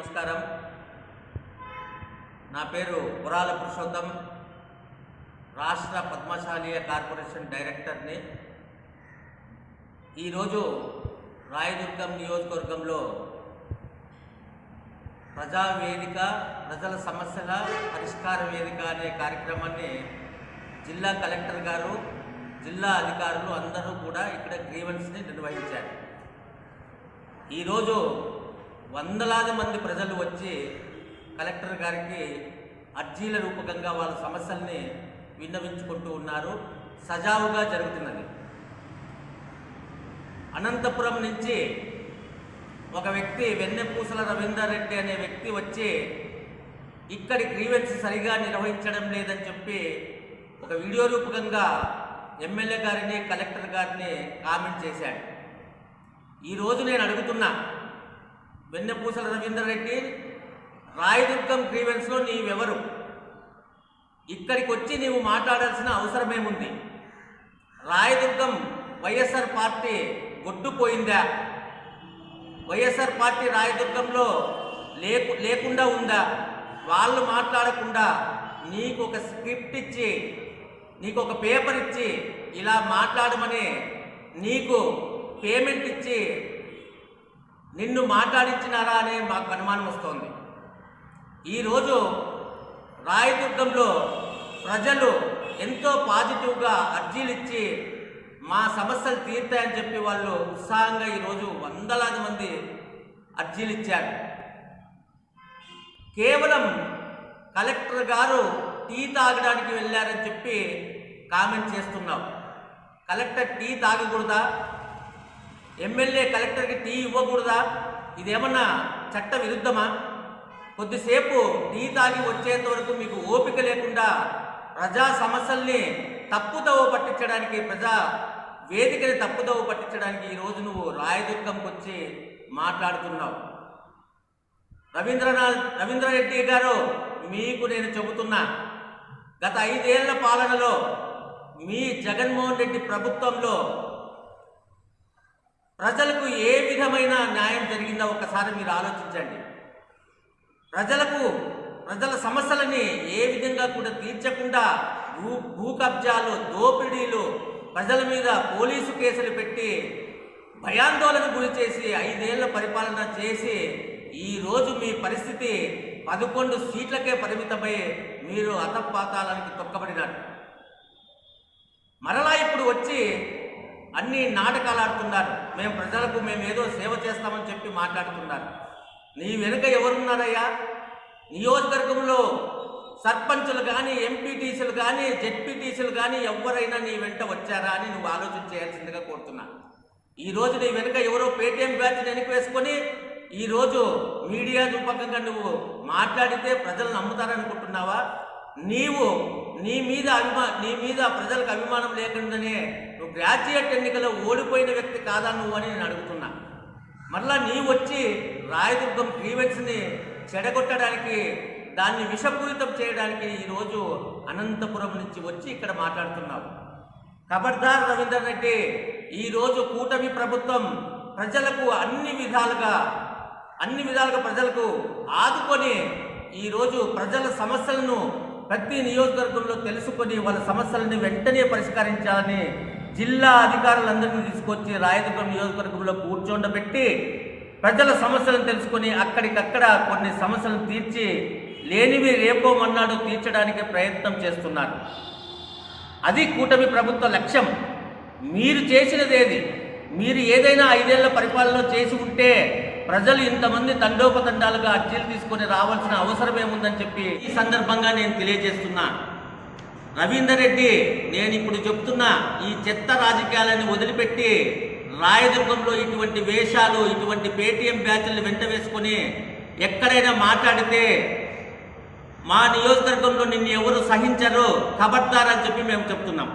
నమస్కారం. నా పేరు పురాల పురుషోత్తం. రాష్ట్ర పద్మశాలీయ కార్పొరేషన్ డైరెక్టర్ని. ఈరోజు రాయదుర్గం నియోజకవర్గంలో ప్రజా వేదిక ప్రజల సమస్యల పరిష్కార వేదిక అనే కార్యక్రమాన్ని జిల్లా కలెక్టర్ గారు జిల్లా అధికారులు అందరూ కూడా ఇక్కడ గ్రీవెన్స్ని నిర్వహించారు. ఈరోజు వందలాది మంది ప్రజలు వచ్చి కలెక్టర్ గారికి అర్జీల రూపకంగా వాళ్ళ సమస్యల్ని విన్నవించుకుంటూ ఉన్నారు. సజావుగా జరుగుతున్నది. అనంతపురం నుంచి ఒక వ్యక్తి వెన్నెపూసల రవీందర్ రెడ్డి అనే వ్యక్తి వచ్చి ఇక్కడి గ్రీవెన్స్ సరిగా నిర్వహించడం లేదని చెప్పి ఒక వీడియో రూపకంగా ఎమ్మెల్యే గారిని కలెక్టర్ గారిని కామెంట్ చేశాడు. ఈరోజు నేను అడుగుతున్నా వెన్నెపూసల రవీందర్ రెడ్డి రాయదుర్గం గ్రీవెన్స్లో నీవెవరు? ఇక్కడికి వచ్చి నీవు మాట్లాడాల్సిన అవసరమేముంది? రాయదుర్గం వైఎస్ఆర్ పార్టీ గొడ్డుపోయిందా? వైఎస్ఆర్ పార్టీ రాయదుర్గంలో లేకు లేకుండా ఉందా? వాళ్ళు మాట్లాడకుండా నీకు ఒక స్క్రిప్ట్ ఇచ్చి నీకు ఒక పేపర్ ఇచ్చి ఇలా మాట్లాడమని నీకు పేమెంట్ ఇచ్చి నిన్ను మాట్లాడించినారా అనే మాకు అనుమానం వస్తోంది. ఈరోజు రాయదుర్గంలో ప్రజలు ఎంతో పాజిటివ్గా అర్జీలు ఇచ్చి మా సమస్యలు తీర్తాయని చెప్పి వాళ్ళు ఉత్సాహంగా ఈరోజు వందలాది మంది అర్జీలు ఇచ్చారు. కేవలం కలెక్టర్ గారు టీ తాగడానికి వెళ్ళారని చెప్పి కామెంట్ చేస్తున్నాం. కలెక్టర్ టీ తాగకూడదా? ఎమ్మెల్యే కలెక్టర్కి టీ ఇవ్వకూడదా? ఇదేమన్నా చట్ట విరుద్ధమా కొద్దిసేపు టీ తాగి వచ్చేంత వరకు మీకు ఓపిక లేకుండా ప్రజా సమస్యల్ని తప్పుదవ పట్టించడానికి ప్రజా వేదికని తప్పుదవ పట్టించడానికి ఈరోజు నువ్వు రాయదుర్గంకి వచ్చి మాట్లాడుతున్నావు. రవీంద్రనాథ్ రవీంద్రరెడ్డి గారు మీకు నేను చెబుతున్నా గత ఐదేళ్ళ పాలనలో మీ జగన్మోహన్ రెడ్డి ప్రభుత్వంలో ప్రజలకు ఏ విధమైన న్యాయం జరిగిందో ఒకసారి మీరు ఆలోచించండి. ప్రజలకు ప్రజల సమస్యలని ఏ విధంగా కూడా తీర్చకుండా భూ భూ కబ్జాలు దోపిడీలు ప్రజల మీద పోలీసు కేసులు పెట్టి భయాందోళన గురి చేసి ఐదేళ్ళ పరిపాలన చేసి ఈ రోజు మీ పరిస్థితి పదకొండు సీట్లకే పరిమితమై మీరు అతపాతాలానికి తొక్కబడినారు. మరలా ఇప్పుడు వచ్చి అన్ని నాటకాలు ఆడుతున్నారు. మేము ప్రజలకు మేము ఏదో సేవ చేస్తామని చెప్పి మాట్లాడుతున్నారు. నీ వెనుక ఎవరున్నారయ్యా? నియోజకవర్గంలో సర్పంచులు కానీ ఎంపీటీసీలు కానీ జెడ్పీటీసీలు కానీ ఎవరైనా నీ వెంట వచ్చారా అని నువ్వు ఆలోచన చేయాల్సిందిగా కోరుతున్నా. ఈ రోజు నీ వెనుక ఎవరో పేటీఎం బ్యాచ్ వెనక వేసుకొని మీడియా రూపకంగా నువ్వు మాట్లాడితే ప్రజలు నమ్ముతారనుకుంటున్నావా? నీవు నీ మీద అభిమా నీ మీద ప్రజలకు అభిమానం లేకుండానే గ్రాడ్యుయేట్ ఎన్నికలో ఓడిపోయిన వ్యక్తి కాదా నువ్వు అని నేను అడుగుతున్నా. మరలా నీ వచ్చి రాయదుర్గం గ్రీవెన్స్ని చెడగొట్టడానికి దాన్ని విషపూరితం చేయడానికి ఈరోజు అనంతపురం నుంచి వచ్చి ఇక్కడ మాట్లాడుతున్నావు. ఖబర్దార్ రవీందర్ రెడ్డి ఈరోజు కూటమి ప్రభుత్వం ప్రజలకు అన్ని విధాలుగా అన్ని విధాలుగా ప్రజలకు ఆదుకొని ఈరోజు ప్రజల సమస్యలను ప్రతి నియోజకవర్గంలో తెలుసుకొని వాళ్ళ సమస్యలను వెంటనే పరిష్కరించాలని జిల్లా అధికారులందరినీ తీసుకొచ్చి రాయదుర్గం నియోజకవర్గంలో కూర్చోండబెట్టి ప్రజల సమస్యలను తెలుసుకొని అక్కడికక్కడ కొన్ని సమస్యలను తీర్చి లేనివి రేపో మన్నాడు తీర్చడానికి ప్రయత్నం చేస్తున్నారు. అది కూటమి ప్రభుత్వ లక్ష్యం. మీరు చేసినదేది మీరు ఏదైనా ఐదేళ్ళ పరిపాలన చేసి ఉంటే ప్రజలు ఇంతమంది తండోపతండాలుగా అర్జీలు తీసుకొని రావాల్సిన అవసరం ఏముందని చెప్పి ఈ సందర్భంగా నేను తెలియజేస్తున్నాను రవీందర్ రెడ్డి నేను ఇప్పుడు చెప్తున్నా ఈ చెత్త రాజకీయాలను వదిలిపెట్టి రాయదుర్గంలో ఇటువంటి వేషాలు ఇటువంటి పేటీఎం బ్యాచ్లను వెంట వేసుకొని ఎక్కడైనా మాట్లాడితే మా నియోజకవర్గంలో నిన్ను ఎవరు సహించరు ఖబర్దార్ అని చెప్పి మేము చెప్తున్నాం.